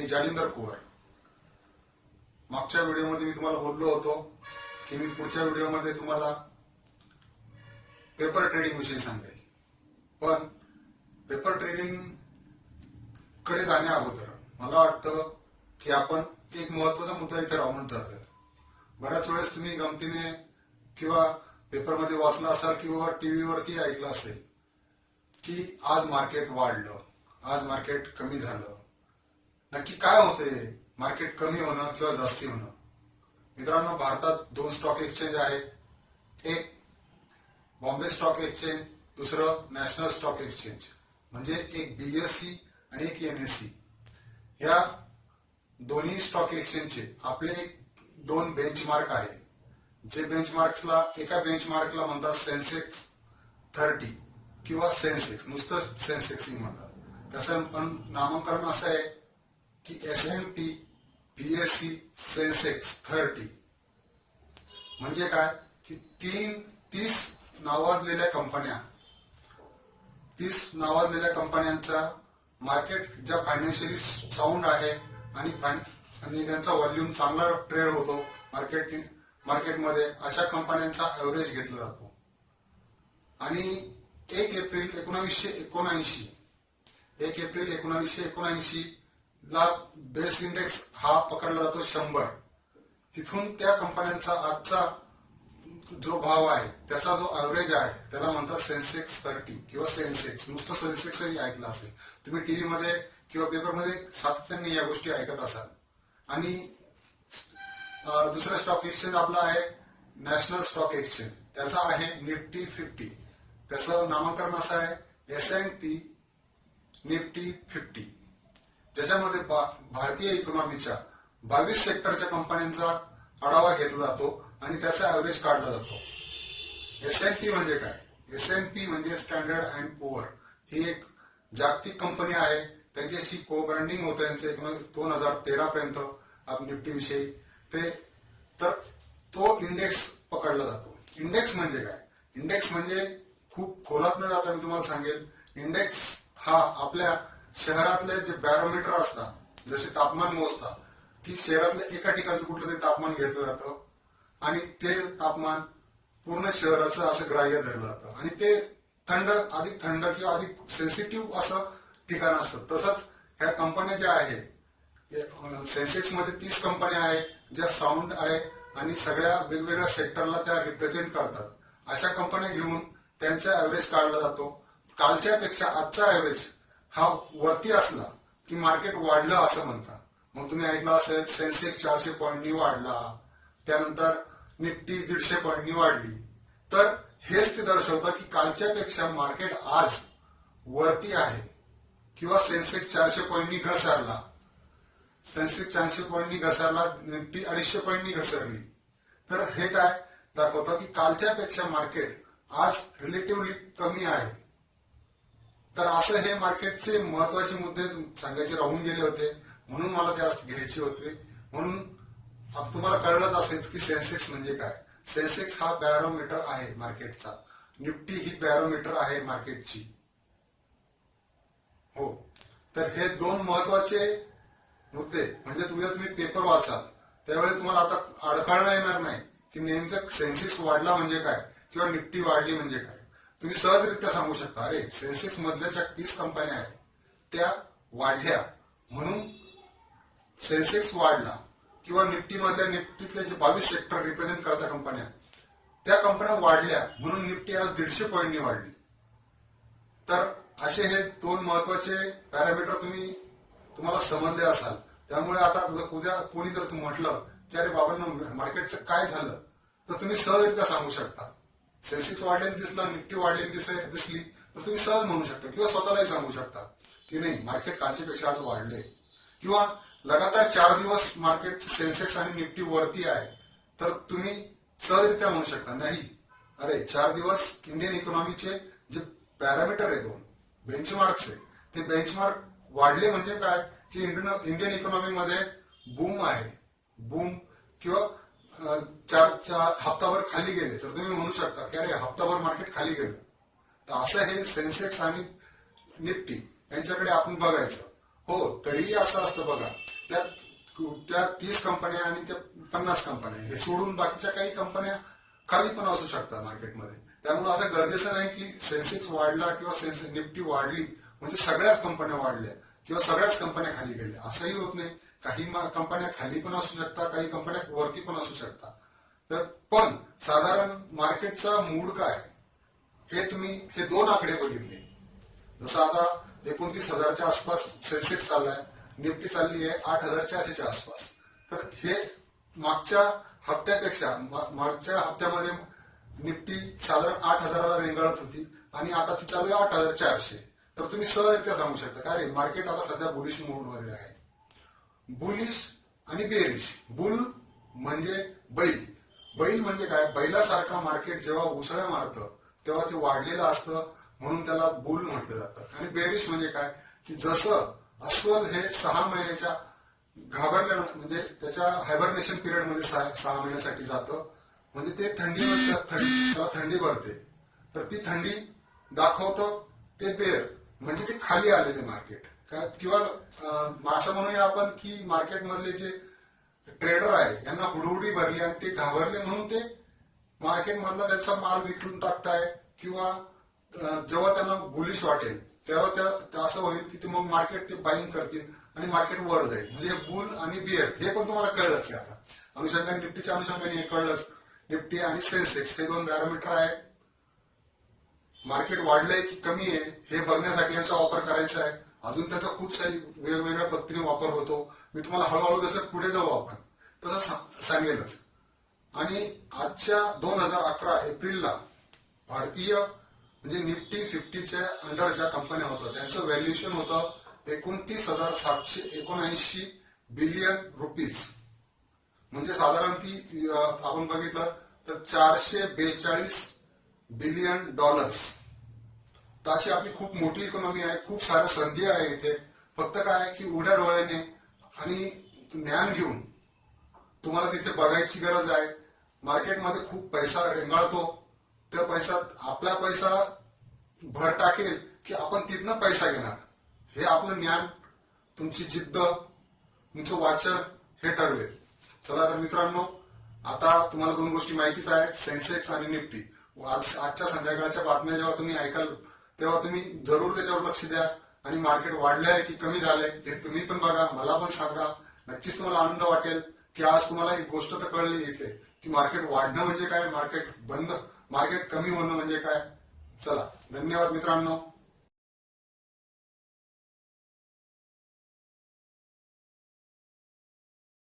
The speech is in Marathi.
मी जालिंदर कुवर. मागच्या व्हिडिओमध्ये मी तुम्हाला बोललो होतो की मी पुढच्या व्हिडिओमध्ये तुम्हाला पेपर ट्रेडिंग विषयी सांगेल. पण पेपर ट्रेडिंगकडे जाण्या अगोदर मला वाटतं की आपण एक महत्त्वाचा मुद्दा इथे राहून जातोय. बऱ्याच वेळेस तुम्ही गमतीने किंवा पेपरमध्ये वाचलं असाल किंवा टीव्हीवरती ऐकलं असेल की आज मार्केट वाढलं आज मार्केट कमी झालं नक्की काय होते मार्केट कमी होणं किंवा जास्ती होणं? मित्रांनो भारतात दोन स्टॉक एक्सचेंज आहे एक बॉम्बे स्टॉक एक्सचेंज दुसरं नॅशनल स्टॉक एक्सचेंज म्हणजे एक बीएससी आणि एक एनएससी या दोन्ही स्टॉक एक्सचेंजचे आपले एक दोन बेंचमार्क आहे जे बेंचमार्कला एका बेंचमार्कला म्हणतात सेन्सेक्स थर्टी किंवा सेन्सेक्स नुसतं सेन्सेक्सिंग म्हणतात. त्याचं पण नामांकरण असं आहे. की S N T P S C Sensex thirty म्हणजे काय? की तीन तीस नावाजलेल्या कंपन्या तीस नावाजलेल्या कंपन्यांचा मार्केट ज्या फायनान्शियली साऊंड आहे आणि आणि त्यांचा व्हॉल्यूम चांगला ट्रेड होतो मार्केट मार्केटमध्ये अशा कंपन्यांचा ॲव्हरेज घेतला जातो. आणि एक एप्रिल एकोणावीसशे एकोणऐंशी एक एप्रिल एकोणावीसशे एकोणऐंशी ला बेस इंडेक्स हा पकडला जातो शंभर. तिथून त्या कंपन्यांचा आजचा जो भाव आहे त्याचा जो ॲव्हरेज आहे त्याला म्हणतात सेन्सेक्स थर्टी किंवा सेन्सेक्स नुसतं सेन्सेक्सही ऐकलं असेल. तुम्ही टी व्हीमध्ये किंवा पेपरमध्ये सातत्याने या गोष्टी ऐकत असाल. आणि दुसरा स्टॉक एक्सचेंज आपला आहे नॅशनल स्टॉक एक्सचेंज त्याचा आहे निफ्टी फिफ्टी त्याचं नामांकन असं आहे S N P Nifty fifty ज्याच्यामध्ये भारतीय इकॉनॉमीच्या बावीस सेक्टरच्या कंपन्यांचा आढावा घेतला जातो आणि त्याचा ऍव्हरेज काढला जातो. एस एन पी म्हणजे काय? एस एन पी म्हणजे स्टँडर्ड अँड पुअर ही एक जागतिक कंपनी आहे. त्यांच्याशी को ब्रँडिंग होतं. यांचं म्हणजे दोन हजार तेरा पर्यंत आप निफ्टीविषयी ते तर तो इंडेक्स पकडला जातो. इंडेक्स म्हणजे काय? इंडेक्स म्हणजे खूप खोलात न जाता मी तुम्हाला सांगेल. इंडेक्स हा आपल्या शहरातले जे बॅरोमीटर असतात जसे तापमान मोजतात की शहरातल्या एका ठिकाणचं कुठलं तरी तापमान घेतलं जातं. आणि ते तापमान पूर्ण शहराचं असं ग्राह्य धरलं जातं. आणि ते थंड अधिक थंड किंवा अधिक सेन्सिटिव्ह असं ठिकाण असतं. तसंच ह्या कंपन्या ज्या आहे सेन्सेक्समध्ये तीस कंपन्या आहे ज्या साऊंड आहे आणि सगळ्या वेगवेगळ्या सेक्टरला त्या रिप्रेझेंट करतात. अशा कंपन्या घेऊन त्यांचा ऍव्हरेज काढला जातो. कालच्या पेक्षा आजचा ऍव्हरेज हा वरती असला की मार्केट वाढलं असं म्हणतात. मग तुम्ही ऐकलं असेल सेन्सेक्स चारशे पॉईंटनी वाढला त्यानंतर निफ्टी दीडशे पॉईंटनी वाढली. तर हेच ते दर्शवतं की कालच्या पेक्षा मार्केट आज वरती आहे किंवा सेन्सेक्स चारशे पॉईंटनी घसरला. सेन्सेक्स चारशे पॉईंटनी घसरला निफ्टी अडीचशे पॉईंटनी घसरली. तर हे काय दाखवतं की कालच्या पेक्षा मार्केट आज रिलेटिव्हली कमी आहे. तर असं हे मार्केटचे महत्त्वाचे मुद्दे सांगायचे राहून गेले होते. म्हणून मला ते घ्यायचे होते. म्हणून तुम्हाला कळलंच असेल की सेन्सेक्स म्हणजे काय? सेन्सेक्स हा बॅरोमीटर आहे मार्केटचा. निफ्टी ही बॅरोमीटर आहे मार्केटची. हो. तर हे दोन महत्त्वाचे मुद्दे म्हणजे तुझ्या तुम्ही पेपर वाचाल त्यावेळी तुम्हाला आता अडखळणं येणार नाही की नेमकं सेन्सेक्स वाढला म्हणजे काय किंवा निफ्टी वाढली म्हणजे काय. तुम्ही सहजरित्या सांगू शकता अरे सेन्सेक्स मधल्या ज्या तीस कंपन्या आहेत त्या वाढल्या. म्हणून सेन्सेक्स वाढला किंवा निफ्टी मधल्या निफ्टीतले जे बावीस सेक्टर रिप्रेझेंट करता कंपन्या त्या कंपन्या वाढल्या म्हणून निफ्टी आज दीडशे पॉईंटनी वाढली. तर असे हे दोन महत्त्वाचे पॅरामीटर तुम्ही तुम्हाला समजले असाल. त्यामुळे आता उद्या कोणी जर तुम्ही म्हटलं की अरे बाबांना मार्केटचं काय झालं तर तुम्ही सहजरित्या सांगू शकता. सेन्सेक्स वाढलेली दिसलं निफ्टी वाढलेली दिस दिसली तर तुम्ही सहज म्हणू शकता किंवा स्वतःलाही सांगू शकता की नाही मार्केट कालच्या आज वाढले. किंवा लगातार चार दिवस मार्केट सेन्सेक्स आणि निफ्टी वरती आहे तर तुम्ही सहजरित्या म्हणू शकता नाही. अरे चार दिवस इंडियन इकॉनॉमीचे जे पॅरामीटर आहे दोन बेंचमार्क्स आहे ते बेंचमार्क वाढले म्हणजे काय? की इंडियन इंडियन इकॉनॉमीमध्ये बूम आहे. बूम किंवा चार चार हप्ताभर खाली गेले. तर तुम्ही म्हणू शकता की अरे हप्ताभर मार्केट खाली गेलं. तर असं हे सेन्सेक्स आणि निफ्टी यांच्याकडे आपण बघायचं. हो तरीही असं असतं बघा. त्या त्या तीस कंपन्या आणि त्या पन्नास कंपन्या हे सोडून बाकीच्या काही कंपन्या खाली पण असू शकतात मार्केटमध्ये त्यामुळे असं गरजेचं नाही की सेन्सेक्स वाढला किंवा सेन्सेक्स निफ्टी वाढली म्हणजे सगळ्याच कंपन्या वाढल्या किंवा सगळ्याच कंपन्या खाली गेल्या. असंही होत नाही. काही मा- कंपन्या खाली पण असू शकतात काही कंपन्या वरती पण असू शकतात तर पण साधारण मार्केटचा मूड काय? हे तुम्ही हे दोन आकडे बघितले. जसं आता एकोणतीस हजारच्या आसपास सेन्सेक्स चाललाय निफ्टी चालली आहे आठ हजारच्या चारशेच्या आसपास. तर हे मागच्या हप्त्यापेक्षा मागच्या हप्त्यामध्ये निफ्टी साधारण आठ हजाराला रेंगाळत होती आणि आता ती चालू आहे आठ हजार चारशे तर तुम्ही सहजरित्या सांगू शकता का रे मार्केट आता सध्या बुलिश मोडमध्ये आहे. बुलिश आणि बेरिश बुल म्हणजे बैल. बैल म्हणजे काय? बैलासारखा मार्केट जेव्हा उसळ्या मारतं तेव्हा ते वाढलेलं असतं म्हणून त्याला बुल म्हटलं जातं. आणि बेरिश म्हणजे काय? की जसं अस्वल हे सहा महिन्याच्या घाबरल्या म्हणजे त्याच्या हायबरनेशन पिरियडमध्ये सहा सहा महिन्यासाठी जातं. म्हणजे ते थंडी म्हणजे थंडी त्याला थंडी भरते. तर ती थंडी दाखवतं ते बेर. म्हणजे ते खाली आलेले मार्केट. का- किंवा असं म्हणूया आपण की मार्केटमधले जे ट्रेडर आहे यांना हुडहुडी भरली आणि ते घाबरले म्हणून ते मार्केटमधला त्यांचा माल विकून टाकताय किंवा जेव्हा त्यांना बुलिश वाटेल तेव्हा त्या असं होईल की ते मग मार्केट ते बाईंग करतील आणि मार्केट वर जाईल. म्हणजे हे बुल आणि बिअर हे पण तुम्हाला कळलंच आहे आता. अनुषंगाने निफ्टीच्या अनुषंगाने हे कळलंच. निफ्टी आणि सेन्सेक्स हे दोन पॅरामीटर आहे मार्केट वाढलंय की कमी आहे हे बघण्यासाठी यांचा वापर करायचा आहे. अजून त्याचा खूप सारी वेगवेगळ्या पद्धतीने वापर होतो. मी तुम्हाला हळूहळू जसं पुढे जाऊ आपण तसं सांगेलच. आणि आजच्या दोन हजार अकरा एप्रिलला भारतीय म्हणजे निफ्टी फिफ्टीच्या अंडर ज्या कंपन्या होत्या त्यांचं व्हॅल्युएशन होतं एकोणतीस हजार सातशे एकोणऐंशी बिलियन रुपीज म्हणजे साधारण ती आपण बघितलं तर चारशे बेचाळीस बिलियन डॉलर्स तर अशी आपली खूप मोठी इकॉनॉमी आहे खूप साऱ्या संधी आहे इथे. फक्त काय आहे की उघड्या डोळ्याने आणि ज्ञान घेऊन तुम्हाला तिथे बघायची गरज आहे. मार्केटमध्ये खूप पैसा रेंगाळतो. त्या पैसा आपला पैसा भर टाकेल की आपण तिथनं पैसा घेणार. हे आपलं ज्ञान तुमची जिद्द तुमचं वाचन हे ठरवेल. चला तर मित्रांनो आता तुम्हाला दोन गोष्टी माहितीच आहे सेन्सेक्स आणि निफ्टी. आज आजच्या संध्याकाळच्या बातम्या जेव्हा तुम्ही ऐकाल तेव्हा तुम्ही जरूर त्याच्यावर लक्ष द्या. आणि मार्केट वाढलंय की कमी झालंय ते तुम्ही पण बघा मला पण सांगा. नक्कीच तुम्हाला आनंद वाटेल की आज तुम्हाला एक गोष्ट तर कळली इथे की मार्केट वाढणं म्हणजे काय? मार्केट बंद मार्केट कमी होणं म्हणजे काय? चला धन्यवाद मित्रांनो.